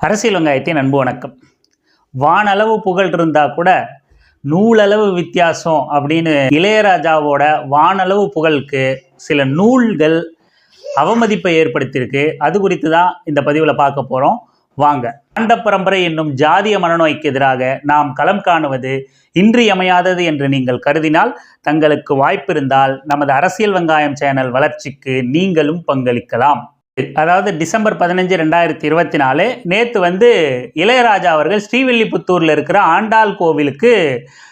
அரசியல் வெங்காயத்தின் அன்பு வணக்கம். வானளவு புகழ் இருந்தால் கூட நூலளவு வித்தியாசம் அப்படின்னு இளையராஜாவோட வானளவு புகழுக்கு சில நூல்கள் அவமதிப்பை ஏற்படுத்தியிருக்கு. அது குறித்து தான் இந்த பதிவில் பார்க்க போகிறோம் வாங்க. ஆண்ட பரம்பரை என்னும் ஜாதிய மனநோய்க்கு எதிராக நாம் களம் காணுவது இன்றியமையாதது என்று நீங்கள் கருதினால் தங்களுக்கு வாய்ப்பிருந்தால் நமது அரசியல் வெங்காயம் சேனல் வளர்ச்சிக்கு நீங்களும் பங்களிக்கலாம். அதாவது டிசம்பர் பதினஞ்சு ரெண்டாயிரத்தி இருபத்தி நாலு நேற்று வந்து இளையராஜா அவர்கள் ஸ்ரீவில்லிபுத்தூரில் இருக்கிற ஆண்டாள் கோவிலுக்கு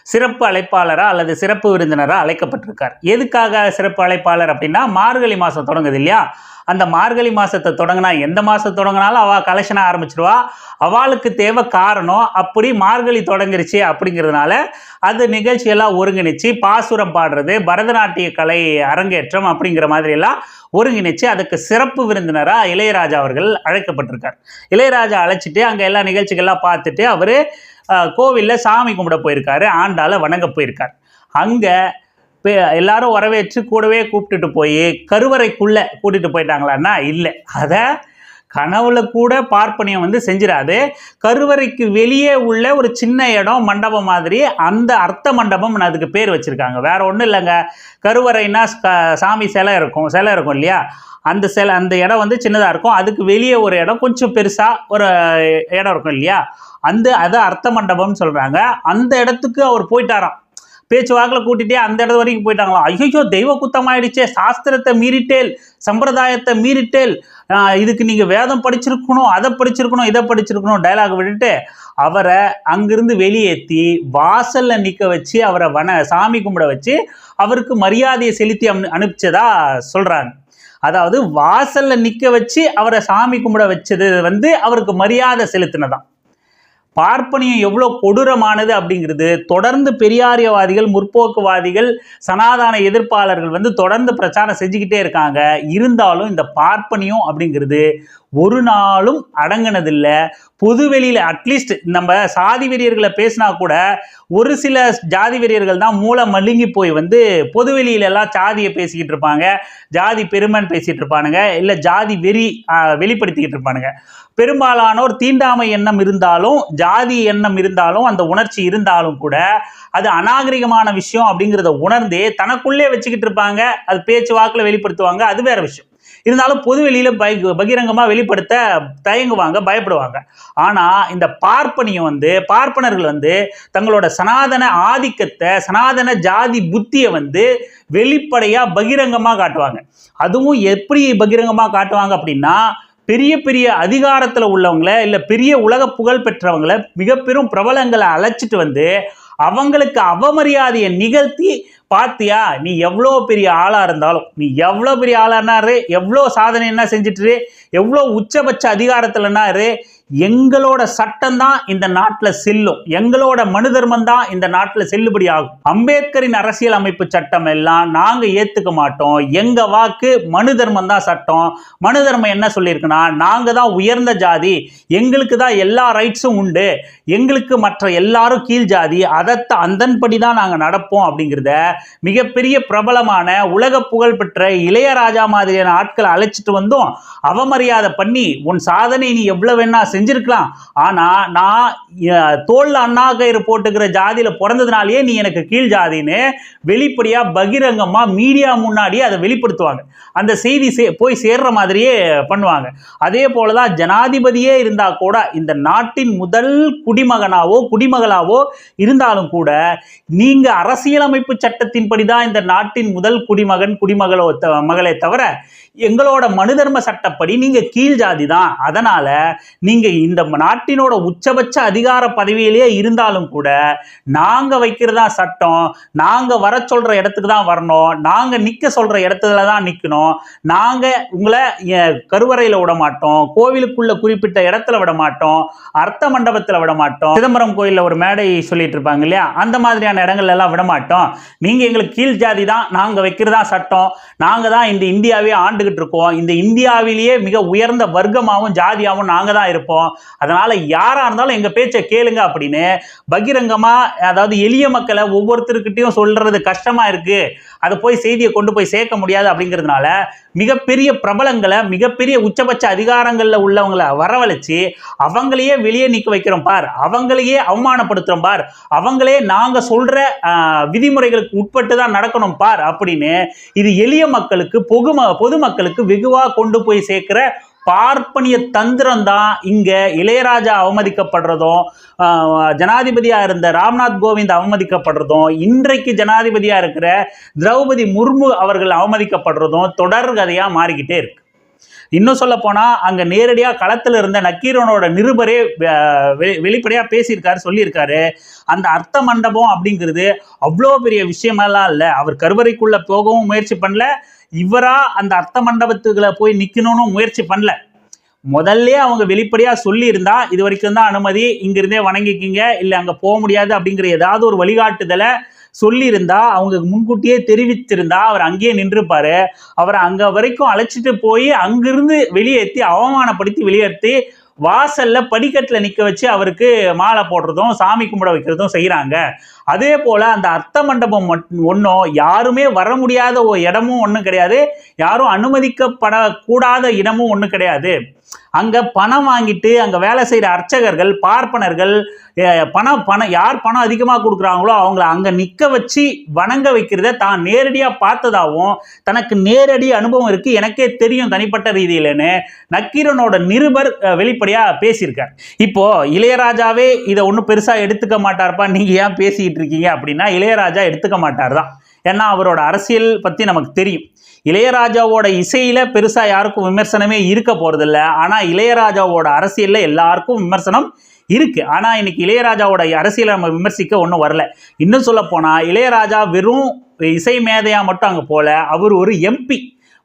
சிறப்பு அழைப்பாளராக அல்லது சிறப்பு விருந்தினராக அழைக்கப்பட்டிருக்கார். எதுக்காக சிறப்பு அழைப்பாளர் அப்படின்னா மார்கழி மாதம் தொடங்குது இல்லையா? அந்த மார்கழி மாதத்தை தொடங்கினா எந்த மாதம் தொடங்கினாலும் அவள் கலெக்ஷனை ஆரம்பிச்சிருவா. அவளுக்கு தேவை காரணம் அப்படி மார்கழி தொடங்கிருச்சு அப்படிங்கிறதுனால அது நிகழ்ச்சியெல்லாம் ஒருங்கிணைச்சு பாசுரம் பாடுறது பரதநாட்டிய கலை அரங்கேற்றம் அப்படிங்கிற மாதிரியெல்லாம் ஒருங்கிணைச்சு அதுக்கு சிறப்பு விருந்தினராக இளையராஜா அவர்கள் அழைக்கப்பட்டிருக்கார். இளையராஜா அழைச்சிட்டு அங்கே எல்லா நிகழ்ச்சிகள்லாம் பார்த்துட்டு அவர் கோவிலில் சாமி கும்பிட போயிருக்காரு ஆண்டாளை வணங்க போயிருக்கார். அங்கே எல்லாரும் வரவேற்று கூடவே கூப்பிட்டுட்டு போய் கருவறைக்குள்ளே கூட்டிகிட்டு போயிட்டாங்களான்னா இல்லை. அதை கனவுல கூட பார்ப்பனியம் வந்து செஞ்சிடாது. கருவறைக்கு வெளியே உள்ள ஒரு சின்ன இடம் மண்டபம் மாதிரி அந்த அர்த்த மண்டபம் அதுக்கு பேர் வச்சுருக்காங்க. வேற ஒன்றும் இல்லைங்க. கருவறைனா க- சாமி சிலை இருக்கும் சிலை இருக்கும் இல்லையா? அந்த சிலை அந்த இடம் வந்து சின்னதாக இருக்கும். அதுக்கு வெளியே ஒரு இடம் கொஞ்சம் பெருசாக ஒரு இடம் இருக்கும் இல்லையா? அந்த அதை அர்த்த மண்டபம்னு சொல்கிறாங்க அந்த இடத்துக்கு அவர் போயிட்டாராம். பேச்சு வாக்கில் கூட்டிகிட்டே அந்த இடத்து வரைக்கும் போயிட்டாங்களாம் ஐயோ தெய்வ குத்தமாயிடுச்சே. சாஸ்திரத்தை மீறிட்டேல் சம்பிரதாயத்தை மீறிட்டேல். இதுக்கு நீங்கள் வேதம் படிச்சிருக்கணும் அதை படிச்சிருக்கணும் இதை படிச்சிருக்கணும் டைலாக் விட்டுட்டு அவரை அங்கிருந்து வெளியேற்றி வாசலில் நிற்க வச்சு அவரை வன சாமி கும்பிட வச்சு அவருக்கு மரியாதையை செலுத்தி அனு அனுப்பிச்சதா சொல்கிறாங்க அதாவது வாசலில் நிற்க வச்சு அவரை சாமி கும்பிட வச்சது வந்து அவருக்கு மரியாதை செலுத்தினதான் பார்ப்பனியம் எவ்வளோ கொடூரமானது அப்படிங்கிறது தொடர்ந்து பெரியாரியவாதிகள் முற்போக்குவாதிகள் சனாதான எதிர்ப்பாளர்கள் வந்து தொடர்ந்து பிரச்சாரம் செஞ்சுக்கிட்டே இருக்காங்க. இருந்தாலும் இந்த பார்ப்பனியம் அப்படிங்கிறது ஒரு நாளும் அடங்கினதில்லை. பொதுவெளியில் அட்லீஸ்ட் நம்ம சாதி வெறியர்களை பேசினா கூட ஒரு சில ஜாதி வெறியர்கள் தான் மூளை மழுங்கி போய் வந்து பொதுவெளியில எல்லாம் ஜாதியை பேசிக்கிட்டு இருப்பாங்க ஜாதி பெருமைன்னு பேசிகிட்டு இருப்பானுங்க இல்லை ஜாதி வெறி வெளிப்படுத்திக்கிட்டு இருப்பானுங்க. பெரும்பாலானோர் தீண்டாமை எண்ணம் இருந்தாலும் ஜாதி எண்ணம் இருந்தாலும் அந்த உணர்ச்சி இருந்தாலும் கூட அது அநாகரிகமான விஷயம் அப்படிங்கிறத உணர்ந்தே தனக்குள்ளே வச்சுக்கிட்டு இருப்பாங்க அது பேச்சு வாக்கில் வெளிப்படுத்துவாங்க அது வேற விஷயம். இருந்தாலும் பொது வெளியில பை பகிரங்கமாக வெளிப்படுத்த தயங்குவாங்க பயப்படுவாங்க. ஆனால் இந்த பார்ப்பனியம் வந்து பார்ப்பனர்கள் வந்து தங்களோட சனாதன ஆதிக்கத்தை சனாதன ஜாதி புத்தியை வந்து வெளிப்படையாக பகிரங்கமாக காட்டுவாங்க. அதுவும் எப்படி பகிரங்கமாக காட்டுவாங்க அப்படின்னா பெரிய பெரிய அதிகாரத்தில் உள்ளவங்கள இல்லை பெரிய உலக புகழ் பெற்றவங்கள மிக பெரும் பிரபலங்களை அழைச்சிட்டு வந்து அவங்களுக்கு அவமரியாதையை நிகழ்த்தி பார்த்தியா நீ எவ்வளோ பெரிய ஆளாக இருந்தாலும் நீ எவ்வளோ பெரிய ஆளானாரு எவ்வளோ சாதனை என்ன செஞ்சிட்டுரு எவ்வளோ உச்சபட்ச அதிகாரத்தில்னாரு எங்களோட சட்டம் தான் இந்த நாட்டில் செல்லும். எங்களோட மனு தர்மம் தான் இந்த நாட்டில் செல்லுபடி ஆகும். அம்பேத்கரின் அரசியல் அமைப்பு சட்டம் எல்லாம் நாங்கள் ஏற்றுக்க மாட்டோம். எங்கள் வாக்கு மனு தர்மம் தான் சட்டம். மனு தர்மம் என்ன சொல்லியிருக்குன்னா நாங்கள் தான் உயர்ந்த ஜாதி. எங்களுக்கு தான் எல்லா ரைட்ஸும் உண்டு. எங்களுக்கு மற்ற எல்லாரும் கீழ் ஜாதி. அதை அந்தன்படி தான் நாங்கள் நடப்போம் அப்படிங்கிறத மிகப்பெரிய பிரபலமான உலக புகழ் பெற்ற இளையராஜா மாதிரியான ஆட்களை அழைச்சிட்டு வந்தோம் அவமரியாதை பண்ணி உன் சாதனை நீ எவ்வளவு வேணா செஞ்சிருக்கலாம். ஆனா நான் தோல் தோல்ல அண்ணா கயிறு போட்டுக்கிற ஜாதியில பிறந்ததுனாலேயே நீ எனக்கு கீழ் ஜாதின்னு வெளிப்படையா பகிரங்கமா மீடியா முன்னாடியே அதை வெளிப்படுத்துவாங்க. அந்த செய்தி சே- போய் சேர்ற மாதிரியே பண்ணுவாங்க. அதே போலதான் ஜனாதிபதியே இருந்தா கூட இந்த நாட்டின் முதல் குடிமகனாவோ குடிமகளாவோ இருந்தாலும் கூட நீங்க அரசியலமைப்பு சட்டத்தின்படி தான் இந்த நாட்டின் முதல் குடிமகன் குடிமகளோ த- மகளே தவிர எங்களோட மனுதர்ம சட்டப்படி நீங்க கீழ் ஜாதி தான் அதனால நீங்க இந்த நாட்டினோட உச்சபட்ச அதிகார பதவியிலேயே இருந்தாலும் கூட நாங்க வைக்கிறதா சட்டம் நாங்க வர சொல்ற இடத்துக்கு தான் வரணும் நாங்க நிக்க சொல்ற இடத்துல தான் நிக்கணும் நாங்க உங்களை கருவறையில விட மாட்டோம் கோவிலுக்குள்ள குறிப்பிட்ட இடத்துல விட மாட்டோம் அர்த்த மண்டபத்துல விட மாட்டோம். சிதம்பரம் கோயில்ல ஒரு மேடை சொல்லிட்டு இருப்பாங்க இல்லையா? அந்த மாதிரியான இடங்கள்ல எல்லாம் விட மாட்டோம். நீங்க எங்களுக்கு கீழ் ஜாதி தான் நாங்க வைக்கிறதா சட்டம் நாங்க தான் இந்த இந்தியாவே ஆண்டு ஆண்டுகிட்டு இருக்கோம். இந்த இந்தியாவிலேயே மிக உயர்ந்த வர்க்கமாகவும் ஜாதியாகவும் நாங்கள் தான் இருப்போம். அதனால யாரா இருந்தாலும் எங்க பேச்சை கேளுங்க அப்படின்னு பகிரங்கமா அதாவது எளிய மக்களை ஒவ்வொருத்தருக்கிட்டையும் சொல்றது கஷ்டமா இருக்கு. அதை போய் செய்தியை கொண்டு போய் சேர்க்க முடியாது அப்படிங்கிறதுனால மிகப்பெரிய பிரபலங்களை மிகப்பெரிய உச்சபட்ச அதிகாரங்களில் உள்ளவங்களை வரவழைச்சி அவங்களையே வெளியே நிற்க வைக்கிறோம் பார். அவங்களையே அவமானப்படுத்துறோம் பார். அவங்களே நாங்கள் சொல்கிற விதிமுறைகளுக்கு உட்பட்டு தான் நடக்கணும் பார் அப்படின்னு இது எளிய மக்களுக்கு பொது பொதுமக்களுக்கு வெகுவாக கொண்டு போய் சேர்க்கிற பார்ப்பனிய தந்திரம் தான் இங்கே இளையராஜா அவமதிக்கப்படுறதும் ஜனாதிபதியாக இருந்த ராம்நாத் கோவிந்த் அவமதிக்கப்படுறதும் இன்றைக்கு ஜனாதிபதியாக இருக்கிற திரௌபதி முர்மு அவர்கள் அவமதிக்கப்படுறதும் தொடர்கதையாக மாறிக்கிட்டே இருக்கு. இன்னும் சொல்ல போனால் அங்கே நேரடியாக களத்தில் இருந்த நக்கீரனோட நிருபரே வெளிப்படையாக பேசியிருக்காரு சொல்லியிருக்காரு. அந்த அர்த்த மண்டபம் அப்படிங்கிறது அவ்வளோ பெரிய விஷயமெல்லாம் இல்லை. அவர் கருவறைக்குள்ளே போகவும் முயற்சி பண்ணல இவரா அந்த அர்த்த மண்டபத்துக்குள்ள போய் நிக்கணும்னு முயற்சி பண்ணல. முதல்ல அவங்க வெளிப்படையா சொல்லியிருந்தா இது வரைக்கும் தான் அனுமதி இங்கிருந்தே வணங்கிக்கிங்க இல்லை அங்கே போக முடியாது அப்படிங்கிற ஏதாவது ஒரு வழிகாட்டுதலை சொல்லியிருந்தா அவங்க முன்கூட்டியே தெரிவித்திருந்தா அவர் அங்கேயே நின்றுப்பாரு. அவரை அங்க வரைக்கும் அழைச்சிட்டு போய் அங்கிருந்து வெளியேற்றி அவமானப்படுத்தி வெளியேற்றி வாசல்ல படிக்கட்டில் நிற்க வச்சு அவருக்கு மாலை போடுறதும் சாமி கும்பிட வைக்கிறதும் செய்கிறாங்க அதே போல் அந்த அர்த்த மண்டபம் ஒன்றும் யாருமே வர முடியாத ஒரு இடமும் ஒன்றும் கிடையாது. யாரும் அனுமதிக்கப்படக்கூடாத இடமும் ஒன்றும் கிடையாது. அங்கே பணம் வாங்கிட்டு அங்கே வேலை செய்கிற அர்ச்சகர்கள் பார்ப்பனர்கள் பணம் பணம் யார் பணம் அதிகமாக கொடுக்குறாங்களோ அவங்கள அங்கே நிற்க வச்சு வணங்க வைக்கிறத தான் நேரடியாக பார்த்ததாகவும் தனக்கு நேரடி அனுபவம் இருக்குது எனக்கே தெரியும் தனிப்பட்ட ரீதியிலன்னு நக்கீரனோட நிருபர் வெளிப்படையாக பேசியிருக்கார். இப்போது இளையராஜாவே இதை ஒன்றும் பெருசாக எடுத்துக்க மாட்டார்ப்பா நீங்கள் ஏன் பேசிக்கிட்டு இருக்கீங்க அப்படின்னா இளையராஜா எடுத்துக்க மாட்டார் தான் ஏன்னா அவரோட அரசியல் பற்றி நமக்கு தெரியும். இளையராஜாவோட இசையில பெருசா யாருக்கும் விமர்சனமே இருக்க போறதில்ல. ஆனா இளையராஜாவோட அரசியல்ல எல்லாருக்கும் விமர்சனம் இருக்கு. ஆனா இன்னைக்கு இளையராஜாவோட அரசியலை நம்ம விமர்சிக்க ஒன்றும் வரல. இன்னும் சொல்ல போனா இளையராஜா வெறும் இசை மேதையா மட்டும் அங்க போல. அவர் ஒரு எம்பி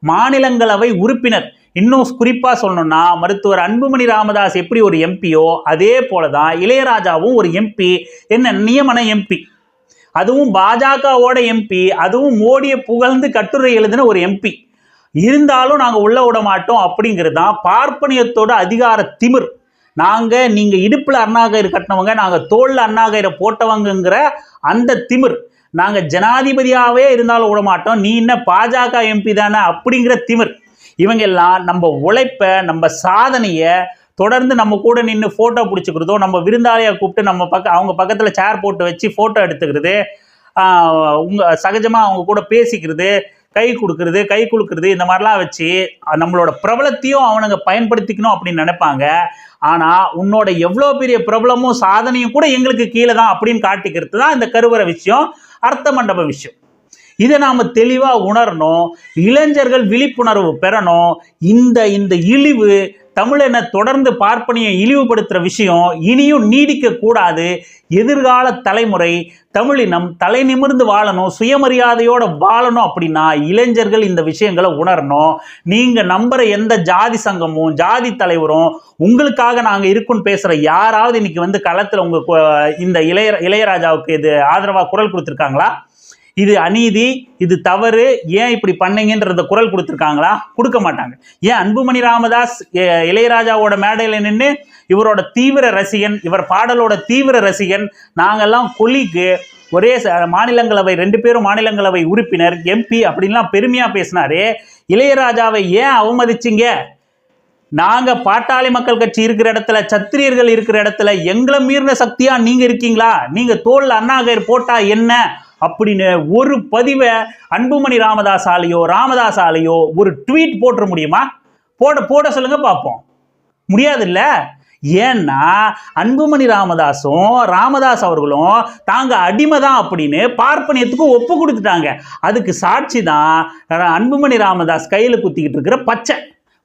மாநிலங்களவை உறுப்பினர். இன்னும் குறிப்பாக சொல்லணும்னா மருத்துவர் அன்புமணி ராமதாஸ் எப்படி ஒரு எம்பியோ அதே போல தான் இளையராஜாவும் ஒரு எம்பி. என்ன நியமன எம்பி. அதுவும் பாஜகவோட எம்பி அதுவும் மோடியை புகழ்ந்து கட்டுரை எழுதின ஒரு எம்பி. இருந்தாலும் நாங்கள் உள்ள விட மாட்டோம் அப்படிங்கிறது தான் பார்ப்பனியத்தோட அதிகார திமிர். நாங்கள் நீங்கள் இடுப்பில் அண்ணாகயிறு கட்டினவங்க நாங்கள் தோளில் அண்ணாகயிறை போட்டவங்கங்கிற அந்த திமிர். நாங்கள் ஜனாதிபதியாகவே இருந்தாலும் விட மாட்டோம். நீ என்ன பாஜக எம்பி தானே அப்படிங்கிற திமிர். இவங்க எல்லாம் நம்ம உழைப்பை நம்ம சாதனையை தொடர்ந்து நம்ம கூட நின்று ஃபோட்டோ பிடிச்சிக்கிறதோ நம்ம விருந்தாளியாக கூப்பிட்டு நம்ம பக்க அவங்க பக்கத்தில் சேர் போட்டு வச்சு ஃபோட்டோ எடுத்துக்கிறது உங்கள் சகஜமாக அவங்க கூட பேசிக்கிறது கை கொடுக்கறது கை கொடுக்கறது இந்த மாதிரிலாம் வச்சு நம்மளோட பிரபலத்தையும் அவனுங்க பயன்படுத்திக்கணும் அப்படின்னு நினைப்பாங்க. ஆனால் உன்னோட எவ்வளோ பெரிய பிரபலமும் சாதனையும் கூட எங்களுக்கு கீழே தான் அப்படின்னு காட்டிக்கிறது தான் இந்த கருவறை விஷயம் அர்த்த மண்டப விஷயம். இதை நாம் தெளிவாக உணரணும். இளைஞர்கள் விழிப்புணர்வு பெறணும். இந்த இந்த இழிவு தமிழனை தொடர்ந்து பார்ப்பனியை இழிவுபடுத்துகிற விஷயம் இனியும் நீடிக்கக்கூடாது எதிர்கால தலைமுறை தமிழினம் தலை நிமிர்ந்து வாழணும் சுயமரியாதையோடு வாழணும் அப்படின்னா இளைஞர்கள் இந்த விஷயங்களை உணரணும். நீங்கள் நம்புகிற எந்த ஜாதி சங்கமும் ஜாதி தலைவரும் உங்களுக்காக நாங்கள் இருக்குன்னு பேசுகிற யாராவது இன்னைக்கு வந்து களத்தில் உங்கள் இந்த இளைய இளையராஜாவுக்கு இது ஆதரவாக குரல் கொடுத்துருக்காங்களா? இது அநீதி இது தவறு ஏன் இப்படி பண்ணீங்கன்றத குரல் கொடுத்துருக்காங்களா? கொடுக்க மாட்டாங்க. ஏன் அன்புமணி ராமதாஸ் இளையராஜாவோட மேடையில் நின்று இவரோட தீவிர ரசிகன் இவர் பாடலோட தீவிர ரசிகன் நாங்கெல்லாம் கொலிக்கு ஒரே ச- மாநிலங்களவை ரெண்டு பேரும் மாநிலங்களவை உறுப்பினர் எம்பி அப்படின்லாம் பெருமையாக பேசினாரு. இளையராஜாவை ஏன் அவமதிச்சிங்க? நாங்கள் பாட்டாளி மக்கள் கட்சி இருக்கிற இடத்துல சத்திரியர்கள் இருக்கிற இடத்துல எங்களை மீறின சக்தியாக நீங்கள் இருக்கீங்களா? நீங்கள் தோல் அண்ணாகர் போட்டால் என்ன? அப்படின்னு ஒரு பதிவை அன்புமணி ராமதாஸாலேயோ ராமதாஸாலேயோ ஒரு ட்வீட் போட்டுற முடியுமா? போட போட சொல்லுங்க பார்ப்போம். முடியாதுல்ல? ஏன்னா அன்புமணி ராமதாஸும் ராமதாஸ் அவர்களும் தாங்க அடிமை தான் அப்படின்னு பார்ப்பனியத்துக்கு ஒப்பு கொடுத்துட்டாங்க. அதுக்கு சாட்சி தான் அன்புமணி ராமதாஸ் கையில் குத்திக்கிட்டு இருக்கிற பச்சை.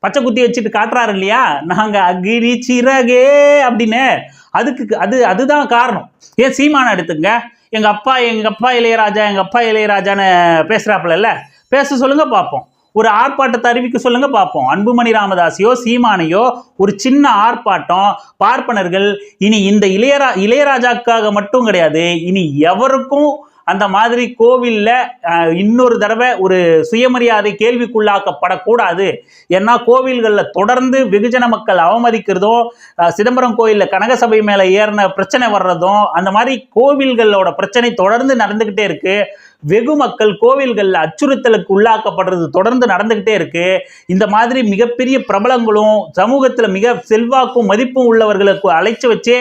பச்சை குத்தி வச்சுட்டு காட்டுறாரு இல்லையா? நாங்கள் அக்னி சிறகே அப்படின்னு. அதுக்கு அது அதுதான் காரணம். ஏன் சீமான எடுத்துங்க எங்கள் அப்பா எங்கள் அப்பா இளையராஜா எங்கள் அப்பா இளையராஜான்னு பேசுகிறாப்புல பேச சொல்லுங்கள் பார்ப்போம். ஒரு ஆர்ப்பாட்டத்தை அறிவிக்க சொல்லுங்க பார்ப்போம். அன்புமணி ராமதாஸையோ சீமானையோ ஒரு சின்ன ஆர்ப்பாட்டம் பார்ப்பனர்கள் இனி இந்த இளையரா இளையராஜாக்காக மட்டும் கிடையாது இனி எவருக்கும் அந்த மாதிரி கோவிலில் இன்னொரு தடவை ஒரு சுயமரியாதை கேள்விக்குள்ளாக்கப்படக்கூடாது. ஏன்னா கோவில்களில் தொடர்ந்து வெகுஜன மக்கள் அவமதிக்கிறதும் சிதம்பரம் கோயிலில் கனகசபை மேலே ஏறின பிரச்சனை வர்றதும் அந்த மாதிரி கோவில்களோட பிரச்சனை தொடர்ந்து நடந்துக்கிட்டே இருக்கு. வெகு மக்கள் கோவில்களில் அச்சுறுத்தலுக்கு உள்ளாக்கப்படுறது தொடர்ந்து நடந்துக்கிட்டே இருக்கு. இந்த மாதிரி மிகப்பெரிய பிரபலங்களும் சமூகத்தில் மிக செல்வாக்கும் மதிப்பும் உள்ளவர்களுக்கு அழைச்சி வச்சு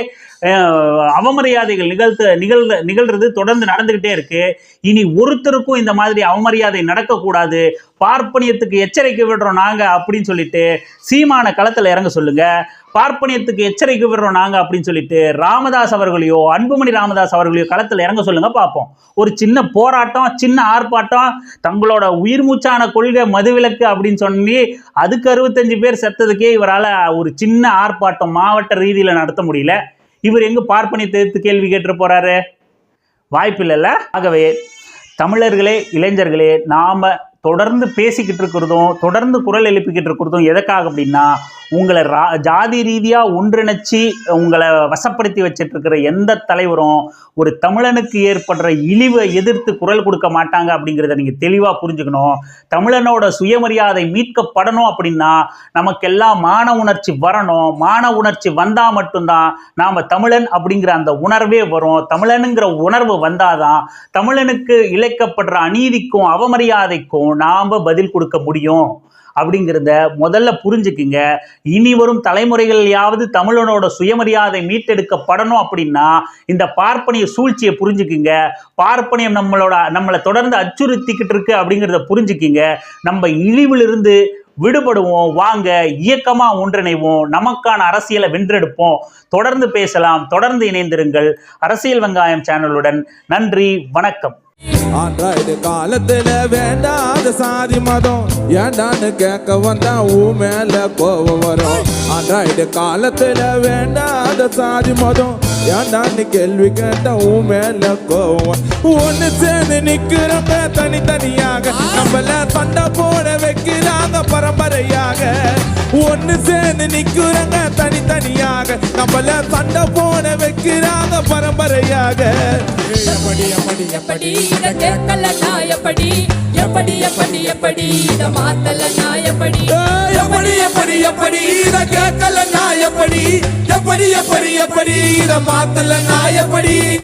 அவமரியாதைகள் நிகழ்த்த நிகழ்ந்த நிகழ்றது தொடர்ந்து நடந்துக்கிட்டே இருக்கு. இனி ஒருத்தருக்கும் இந்த மாதிரி அவமரியாதை நடக்கக்கூடாது. பார்ப்பனியத்துக்கு எச்சரிக்கை விடுறோம் நாங்க அப்படின்னு சொல்லிட்டு சீமான களத்துல இறங்க சொல்லுங்க. பார்ப்பனியத்துக்கு எச்சரிக்கை விடுறோம் நாங்க அப்படின்னு சொல்லிட்டு ராமதாஸ் அவர்களையோ அன்புமணி ராமதாஸ் அவர்களையோ களத்துல இறங்க சொல்லுங்க பார்ப்போம் ஒரு சின்ன போராட்டம் சின்ன ஆர்ப்பாட்டம் தங்களோட உயிர் மூச்சான கொள்கை மதுவிலக்கு அப்படின்னு சொல்லி அதுக்கு அறுபத்தஞ்சு பேர் செத்ததுக்கே இவரால் ஒரு சின்ன ஆர்ப்பாட்டம் மாவட்ட ரீதியில் நடத்த முடியல. இவர் எங்கு பார்ப்பனை தெரிவித்து கேள்வி கேட்டு போறாரு? வாய்ப்பு இல்லைல்ல ஆகவே தமிழர்களே இளைஞர்களே நாம தொடர்ந்து பேசிக்கிட்டு இருக்கிறதும் தொடர்ந்து குரல் எழுப்பிக்கிட்டு இருக்கிறதும் எதுக்காக அப்படின்னா உங்களை ரா ஜாதி ரீதியாக ஒன்றிணைச்சி உங்களை வசப்படுத்தி வச்சிட்ருக்கிற எந்த தலைவரும் ஒரு தமிழனுக்கு ஏற்படுற இழிவை எதிர்த்து குரல் கொடுக்க மாட்டாங்க அப்படிங்கிறத நீங்கள் தெளிவாக புரிஞ்சுக்கணும். தமிழனோட சுயமரியாதை மீட்கப்படணும் அப்படின்னா நமக்கெல்லாம் மான உணர்ச்சி வரணும். மான உணர்ச்சி வந்தால் மட்டும்தான் நாம் தமிழன் அப்படிங்கிற அந்த உணர்வே வரும். தமிழனுங்கிற உணர்வு வந்தாதான் தமிழனுக்கு இழைக்கப்படுற அநீதிக்கும் அவமரியாதைக்கும் நாம் பதில் கொடுக்க முடியும். அப்படிங்கிறத முதல்ல புரிஞ்சுக்குங்க. இனி வரும் தலைமுறைகளையாவது தமிழனோட சுயமரியாதை மீட்டெடுக்கப்படணும் அப்படின்னா இந்த பார்ப்பனிய சூழ்ச்சியை புரிஞ்சுக்குங்க. பார்ப்பனியம் நம்மளோட நம்மளை தொடர்ந்து அச்சுறுத்திக்கிட்டு இருக்கு அப்படிங்கிறத புரிஞ்சுக்குங்க. நம்ம இழிவிலிருந்து விடுபடுவோம் வாங்க இயக்கமாக ஒன்றிணைவோம் நமக்கான அரசியலை வென்றெடுப்போம். தொடர்ந்து பேசலாம் தொடர்ந்து இணைந்திருங்கள். அரசியல் வெங்காயம் சேனலுடன் நன்றி வணக்கம். ஆண்ட்ராய்டு காலத்துல வேண்டாத சாதி மதம். ஏண்டான்னு கேட்க வந்தா ஊ மேல கோவம் வரும். ஆண்ட்ராய்டு காலத்துல வேண்டாத சாதி மதம். ஏண்டான்னு கேள்வி கேட்டா ஊ மேல கோவம் ஒன்னு சேர்ந்து நிக்கிறப்ப தனித்தனியாக நம்மள சண்டை போட வைக்கிறாங்க பரம்பரையாக. ஒன்னு சேர்ந்து நிக்கிறங்க தனித்தனியாக நம்மள சண்டை போட வைக்கிறாங்க பரம்பரையாக. எப்படி எப்படி எப்படி இத கேட்கல நான் எப்படி எப்படி எப்படி? இத மாத்தல நாயப்படி எப்படி எப்படி எப்படி? இத கேட்கல நான் எப்படி எப்படி எப்படி? இத மாத்தல நான்